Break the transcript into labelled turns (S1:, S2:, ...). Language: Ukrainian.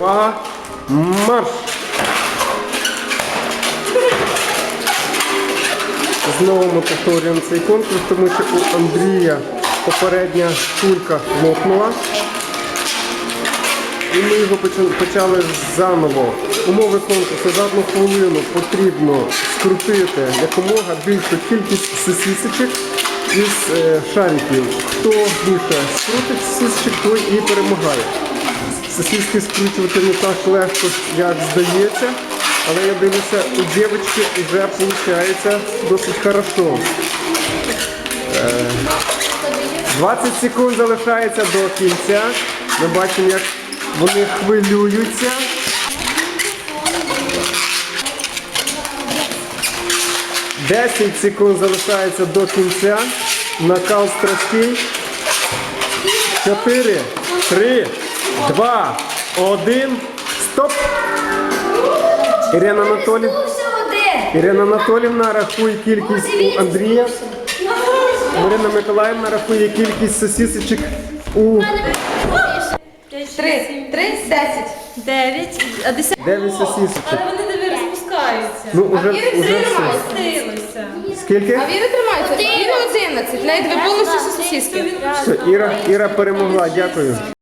S1: Увага! Марш! Знову ми повторюємо цей конкурс, тому що у Андрія попередня кулька лопнула. І ми його почали- заново. Умови конкурсу за одну хвилину потрібно скрутити якомога більшу кількість сосісочок із е, шариків. Хто більше скрутить сосісочок, той і перемагає. Сосиски скручувати не так легко, як здається, але я дивлюся, у дівчинки вже виходить досить хорошо. Е, 20 секунд залишається до кінця. Ми бачимо, як вони хвилюються. Десять секунд залишається до кінця. Накал страшний. Чотири, три, два, один. Стоп! Ірина Анатолівна. Ірина Анатолівна рахує кількість у Андрія. Марина Миколаївна рахує кількість сосісочок у
S2: Три, три, десять.
S3: Дев'ять, а десять.
S1: 9 сосісочок.
S3: Але вони диви розпускаються.
S1: Ну, уже, уже все.
S3: Пустилися.
S1: Скільки?
S2: А Віра тримається. Віра одинадцять. В неї дві повністю сосиски.
S1: Все, Іра, Іра перемогла, дякую.